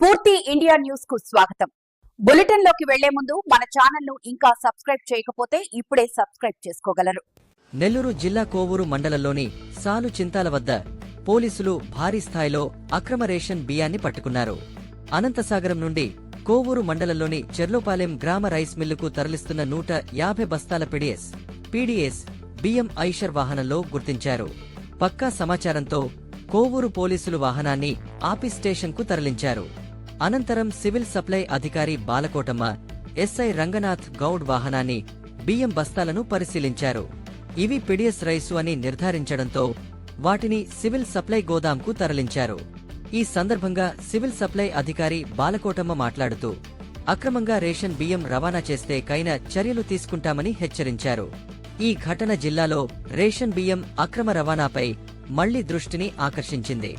స్ఫూర్తి ఇండియా న్యూస్కు స్వాగతం. బులెటిన్లోకి వెళ్ళే ముందు మన ఛానల్ను ఇంకా సబ్స్క్రైబ్ చేయకపోతే ఇప్పుడే సబ్స్క్రైబ్ చేసుకోగలరు. నెల్లూరు జిల్లా కోవూరు మండలంలోని సాలు చింతాల వద్ద పోలీసులు భారీ స్థాయిలో అక్రమ రేషన్ బియ్యాన్ని పట్టుకున్నారు. అనంతసాగరం నుండి కోవూరు మండలంలోని చెర్లోపాలెం గ్రామ రైస్ మిల్లుకు తరలిస్తున్న నూట యాభై బస్తాల పిడిఎస్ పీడీఎస్ బియ్యం ఐషర్ వాహనంలో గుర్తించారు. పక్కా సమాచారంతో కోవూరు పోలీసులు వాహనాన్ని ఆపి స్టేషన్కు తరలించారు. అనంతరం సివిల్ సప్లై అధికారి బాలకోటమ్మ ఎస్ఐ రంగనాథ్ గౌడ్ వాహనాన్ని బియ్యం బస్తాలను పరిశీలించారు. ఇవి పిడిఎస్ రైసు అని నిర్ధారించడంతో వాటిని సివిల్ సప్లై గోదాంకు తరలించారు. ఈ సందర్భంగా సివిల్ సప్లై అధికారి బాలకోటమ్మ మాట్లాడుతూ అక్రమంగా రేషన్ బియ్యం రవాణా చేస్తే కైన చర్యలు తీసుకుంటామని హెచ్చరించారు. ఈ ఘటన జిల్లాలో రేషన్ బియ్యం అక్రమ రవాణాపై మళ్ళీ దృష్టిని ఆకర్షించింది.